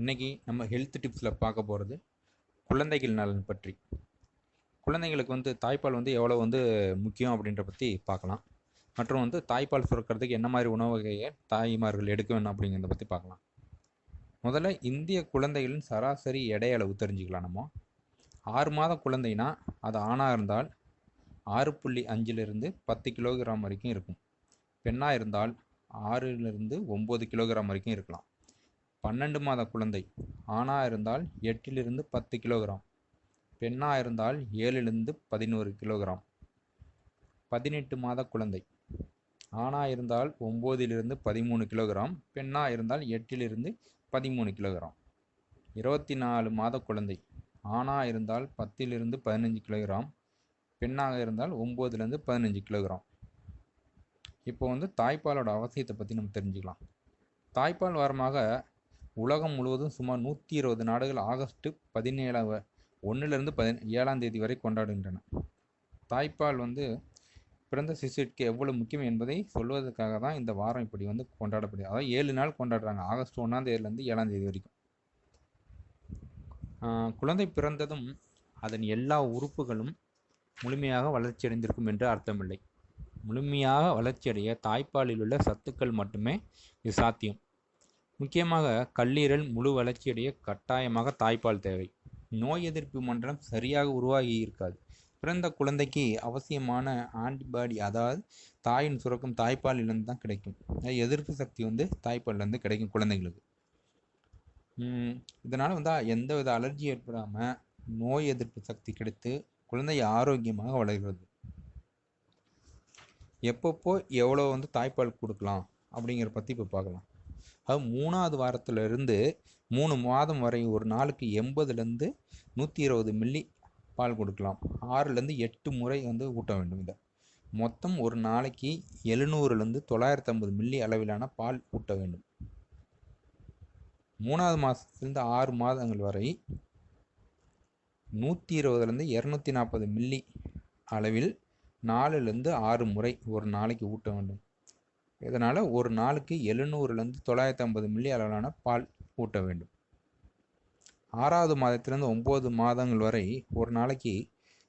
இன்னைக்கு நம்ம ஹெல்த் டிப்ஸில் பார்க்க போகிறது குழந்தைகள் நலன் பற்றி. குழந்தைங்களுக்கு வந்து தாய்ப்பால் வந்து எவ்வளோ வந்து முக்கியம் அப்படின்ற பற்றி பார்க்கலாம். மற்றும் வந்து தாய்ப்பால் சுரக்கிறதுக்கு என்ன மாதிரி உணவு வகையை தாய்மார்கள் எடுக்க வேணும் அப்படிங்கிறத பற்றி பார்க்கலாம். முதல்ல இந்திய குழந்தைகளின் சராசரி எடை அளவு தெரிஞ்சுக்கலாம் நம்ம. ஆறு மாத குழந்தைனா அது ஆணாக இருந்தால் ஆறு புள்ளி அஞ்சிலிருந்து பத்து கிலோகிராம் வரைக்கும் இருக்கும். பெண்ணாக இருந்தால் ஆறிலிருந்து ஒம்பது கிலோகிராம் வரைக்கும் இருக்கலாம். பன்னெண்டு மாத குழந்தை. ஆணாக இருந்தால் எட்டிலிருந்து பத்து கிலோகிராம். பெண்ணாக இருந்தால் ஏழிலிருந்து பதினோரு கிலோகிராம். பதினெட்டு மாத குழந்தை. ஆணாக இருந்தால் ஒம்போதிலிருந்து பதிமூணு கிலோகிராம். பெண்ணாக இருந்தால் எட்டிலிருந்து பதிமூணு கிலோகிராம். இருபத்தி நாலு மாத குழந்தை. ஆணாக இருந்தால் பத்திலிருந்து பதினஞ்சு கிலோகிராம். பெண்ணாக இருந்தால் ஒம்போதுலேருந்து பதினஞ்சு கிலோகிராம். இப்போ வந்து தாய்ப்பாலோட அவசியத்தை பற்றி நம்ம தெரிஞ்சுக்கலாம். தாய்ப்பால் வாரமாக உலகம் முழுவதும் சுமார் நூற்றி இருபது நாடுகள் ஆகஸ்ட் பதினேழாம் ஒன்றுலேருந்து பதி ஏழாம் தேதி வரை கொண்டாடுகின்றன. தாய்ப்பால் வந்து பிறந்த சிசுக்கு எவ்வளவு முக்கியம் என்பதை சொல்வதற்காக தான் இந்த வாரம் இப்படி வந்து கொண்டாடப்படுது. அதாவது ஏழு நாள் கொண்டாடுறாங்க. ஆகஸ்ட் ஒன்றாம் தேதியிலேருந்து ஏழாம் தேதி வரைக்கும். குழந்தை பிறந்ததும் அதன் எல்லா உறுப்புகளும் முழுமையாக வளர்ச்சியடைந்திருக்கும் என்று அர்த்தமில்லை. முழுமையாக வளர்ச்சியடைய தாய்ப்பாலில் உள்ள சத்துக்கள் மட்டுமே இது சாத்தியம். முக்கியமாக கல்லீரல் முழு வளர்ச்சியடைய கட்டாயமாக தாய்ப்பால் தேவை. நோய் எதிர்ப்பு மண்டலம் சரியாக உருவாகி இருக்காது. பிறந்த குழந்தைக்கு அவசியமான ஆன்டிபாடி அதாவது தாயின் சுரக்கும் தாய்ப்பாலிலிருந்து தான் கிடைக்கும். எதிர்ப்பு சக்தி வந்து தாய்ப்பால்லேருந்து கிடைக்கும் குழந்தைங்களுக்கு இதனால் வந்து எந்த வித அலர்ஜி ஏற்படாமல் நோய் எதிர்ப்பு சக்தி கிடைத்து குழந்தை ஆரோக்கியமாக வளர்கிறது எப்பப்போ எவ்வளோ வந்து தாய்ப்பால் கொடுக்கலாம் அப்படிங்கிற பற்றி இப்போ பார்க்கலாம். அது மூணாவது வாரத்திலிருந்து மூணு மாதம் வரை ஒரு நாளுக்கு எண்பதுலேருந்து நூற்றி இருபது மில்லி பால் கொடுக்கலாம். ஆறுலேருந்து எட்டு முறை வந்து ஊட்ட வேண்டும் இதை. மொத்தம் ஒரு நாளைக்கு எழுநூறுலேருந்து தொள்ளாயிரத்தி ஐம்பது மில்லி அளவிலான பால் ஊட்ட வேண்டும். மூணாவது மாதத்துலேருந்து ஆறு மாதங்கள் வரை நூற்றி இருபதுலேருந்து இரநூத்தி நாற்பது மில்லி அளவில் நாலுலேருந்து ஆறு முறை ஒரு நாளைக்கு ஊட்ட வேண்டும். இதனால் ஒரு நாளுக்கு எழுநூறுலேருந்து தொள்ளாயிரத்தி ஐம்பது மில்லி அளவிலான பால் ஊட்ட வேண்டும். ஆறாவது மாதத்திலிருந்து ஒம்பது மாதங்கள் வரை ஒரு நாளைக்கு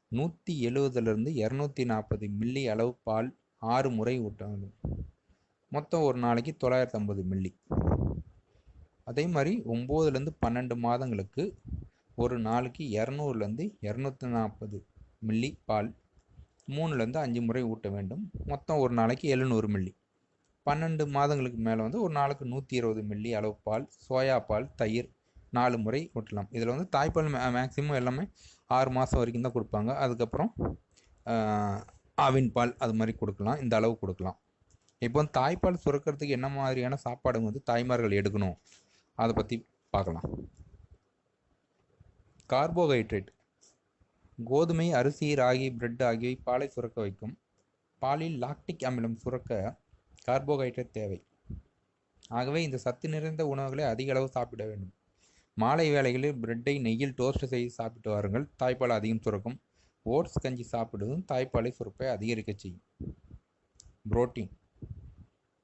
நூற்றி எழுபதுலேருந்து இரநூத்தி நாற்பது மில்லி அளவு பால் ஆறு முறை ஊட்ட வேண்டும். மொத்தம் ஒரு நாளைக்கு தொள்ளாயிரத்தி ஐம்பது மில்லி. அதே மாதிரி ஒம்போதுலேருந்து பன்னெண்டு மாதங்களுக்கு ஒரு நாளைக்கு இரநூறுலேருந்து இரநூத்தி நாற்பது மில்லி பால் மூணுலேருந்து அஞ்சு முறை ஊட்ட வேண்டும். மொத்தம் ஒரு நாளைக்கு எழுநூறு மில்லி. பன்னெண்டு மாதங்களுக்கு மேலே வந்து ஒரு நாளுக்கு நூற்றி இருபது மில்லி அளவு பால் சோயா பால் தயிர் நாலு முறை ஊட்டலாம். இதில் வந்து தாய்ப்பால் மே மேக்ஸிமம் எல்லாமே ஆறு மாதம் வரைக்கும் தான் கொடுப்பாங்க. அதுக்கப்புறம் ஆவின் பால் அது மாதிரி கொடுக்கலாம். இந்த அளவு கொடுக்கலாம். இப்போ வந்து தாய்ப்பால் சுரக்கிறதுக்கு என்ன மாதிரியான சாப்பாடு வந்து தாய்மார்கள் எடுக்கணும்? அதை பற்றி பார்க்கலாம் கார்போஹைட்ரேட். கோதுமை அரிசி ராகி பிரெட் ஆகியவை பாலை சுரக்க வைக்கும். பாலில் லாக்டிக் அமிலம் சுரக்க கார்போஹைட்ரேட் தேவை. ஆகவே இந்த சத்து நிறைந்த உணவுகளை அதிக அளவு சாப்பிட வேண்டும். மாலை வேளைகளில் பிரெட்டை நெய்யில் டோஸ்ட் செய்து சாப்பிட்டு வாருங்கள். தாய்ப்பால் அதிகம் சுரக்கும். ஓட்ஸ் கஞ்சி சாப்பிடுவதும் தாய்ப்பாலை சுரப்பை அதிகரிக்க செய்யும். புரோட்டீன்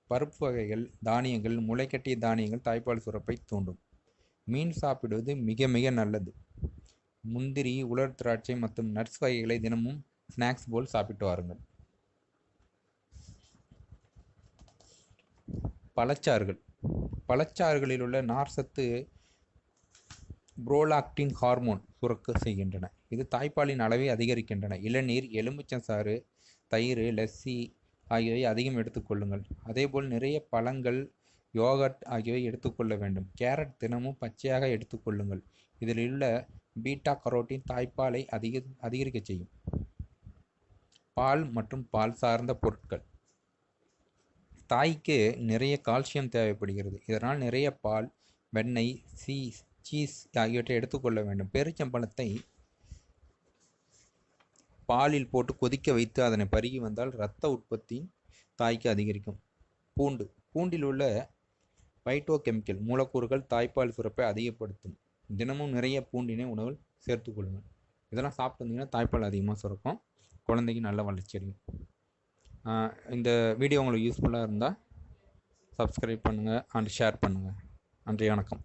பருப்பு வகைகள் தானியங்கள் முளைக்கட்டிய தானியங்கள் தாய்ப்பால் சுரப்பை தூண்டும். மீன் சாப்பிடுவது மிக மிக நல்லது. முந்திரி உலர் திராட்சை மற்றும் நட்ஸ் வகைகளை தினமும் ஸ்நாக்ஸ் போல் சாப்பிட்டு வாருங்கள். பழச்சாறுகள். பழச்சாறுகளில் உள்ள நார்சத்து புரோலாக்டின் ஹார்மோன் சுரக்க செய்கின்றன. இது தாய்ப்பாலின் அளவை அதிகரிக்கின்றன. இளநீர் எலுமிச்சம் சாறு தயிர் லஸ்ஸி ஆகியவை அதிகம் எடுத்துக்கொள்ளுங்கள் அதேபோல் நிறைய பழங்கள் யோகட் ஆகியவை எடுத்துக்கொள்ள வேண்டும். கேரட் தினமும் பச்சையாக எடுத்துக்கொள்ளுங்கள் இதில் உள்ள பீட்டா கரோட்டின் தாய்ப்பாலை அதிக அதிகரிக்க செய்யும். பால் மற்றும் பால் சார்ந்த பொருட்கள். தாய்க்கு நிறைய கால்சியம் தேவைப்படுகிறது. இதனால் நிறைய பால் வெண்ணெய் சீஸ் சீஸ் ஆகியவற்றை எடுத்துக்கொள்ள வேண்டும். பேரிச்சம்பழத்தை பாலில் போட்டு கொதிக்க வைத்து அதனை பருகி வந்தால் இரத்த உற்பத்தி தாய்க்கு அதிகரிக்கும். பூண்டு. பூண்டில் உள்ள பைட்டோகெமிக்கல் மூலக்கூறுகள் தாய்ப்பால் சுரப்பை அதிகப்படுத்தும். தினமும் நிறைய பூண்டினை உணவில் சேர்த்துக்கொள்ளுங்கள் இதெல்லாம் சாப்பிட்டு வந்தீங்கன்னா தாய்ப்பால் அதிகமாக சுரக்கும். குழந்தைக்கு நல்ல வளர்ச்சி அடையும். இந்த வீடியோ உங்களுக்கு யூஸ்ஃபுல்லாக இருந்தால் சப்ஸ்கிரைப் பண்ணுங்கள் அண்ட் ஷேர் பண்ணுங்கள் நன்றி வணக்கம்.